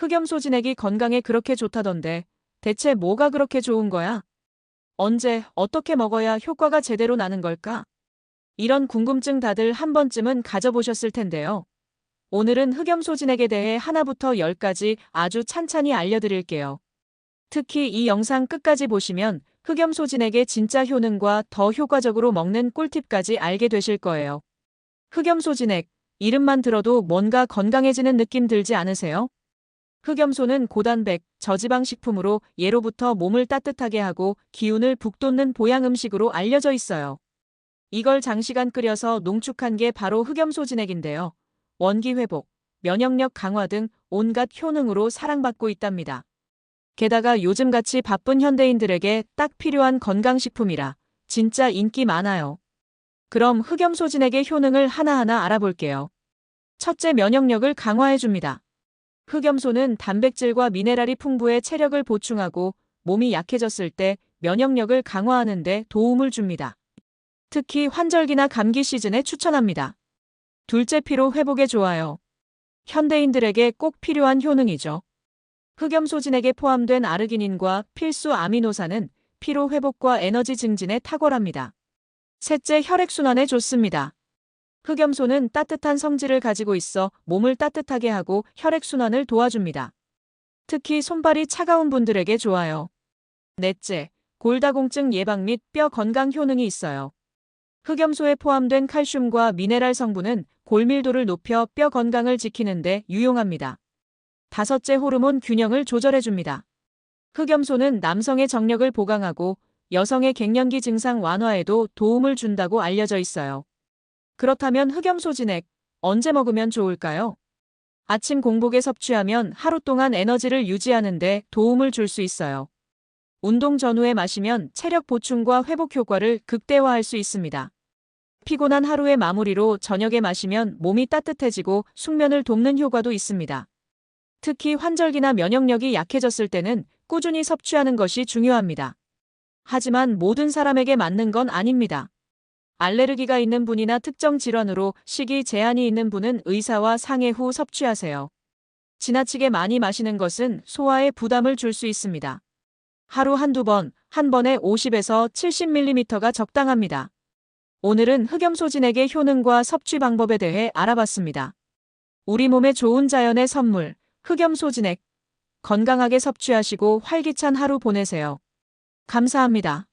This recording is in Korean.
흑염소 진액이 건강에 그렇게 좋다던데 대체 뭐가 그렇게 좋은 거야? 언제, 어떻게 먹어야 효과가 제대로 나는 걸까? 이런 궁금증 다들 한 번쯤은 가져보셨을 텐데요. 오늘은 흑염소 진액에 대해 하나부터 열까지 아주 찬찬히 알려드릴게요. 특히 이 영상 끝까지 보시면 흑염소 진액의 진짜 효능과 더 효과적으로 먹는 꿀팁까지 알게 되실 거예요. 흑염소 진액, 이름만 들어도 뭔가 건강해지는 느낌 들지 않으세요? 흑염소는 고단백, 저지방 식품으로 예로부터 몸을 따뜻하게 하고 기운을 북돋는 보양 음식으로 알려져 있어요. 이걸 장시간 끓여서 농축한 게 바로 흑염소 진액인데요. 원기 회복, 면역력 강화 등 온갖 효능으로 사랑받고 있답니다. 게다가 요즘같이 바쁜 현대인들에게 딱 필요한 건강식품이라 진짜 인기 많아요. 그럼 흑염소 진액의 효능을 하나하나 알아볼게요. 첫째 면역력을 강화해줍니다. 흑염소는 단백질과 미네랄이 풍부해 체력을 보충하고 몸이 약해졌을 때 면역력을 강화하는 데 도움을 줍니다. 특히 환절기나 감기 시즌에 추천합니다. 둘째 피로 회복에 좋아요. 현대인들에게 꼭 필요한 효능이죠. 흑염소 진액에 포함된 아르기닌과 필수 아미노산은 피로 회복과 에너지 증진에 탁월합니다. 셋째 혈액순환에 좋습니다. 흑염소는 따뜻한 성질을 가지고 있어 몸을 따뜻하게 하고 혈액순환을 도와줍니다. 특히 손발이 차가운 분들에게 좋아요. 넷째, 골다공증 예방 및 뼈 건강 효능이 있어요. 흑염소에 포함된 칼슘과 미네랄 성분은 골밀도를 높여 뼈 건강을 지키는데 유용합니다. 다섯째 호르몬 균형을 조절해줍니다. 흑염소는 남성의 정력을 보강하고 여성의 갱년기 증상 완화에도 도움을 준다고 알려져 있어요. 그렇다면 흑염소 진액 언제 먹으면 좋을까요? 아침 공복에 섭취하면 하루 동안 에너지를 유지하는 데 도움을 줄 수 있어요. 운동 전후에 마시면 체력 보충과 회복 효과를 극대화할 수 있습니다. 피곤한 하루의 마무리로 저녁에 마시면 몸이 따뜻해지고 숙면을 돕는 효과도 있습니다. 특히 환절기나 면역력이 약해졌을 때는 꾸준히 섭취하는 것이 중요합니다. 하지만 모든 사람에게 맞는 건 아닙니다. 알레르기가 있는 분이나 특정 질환으로 식이 제한이 있는 분은 의사와 상의 후 섭취하세요. 지나치게 많이 마시는 것은 소화에 부담을 줄 수 있습니다. 하루 한두 번, 한 번에 50에서 70ml가 적당합니다. 오늘은 흑염소 진액의 효능과 섭취 방법에 대해 알아봤습니다. 우리 몸에 좋은 자연의 선물, 흑염소 진액. 건강하게 섭취하시고 활기찬 하루 보내세요. 감사합니다.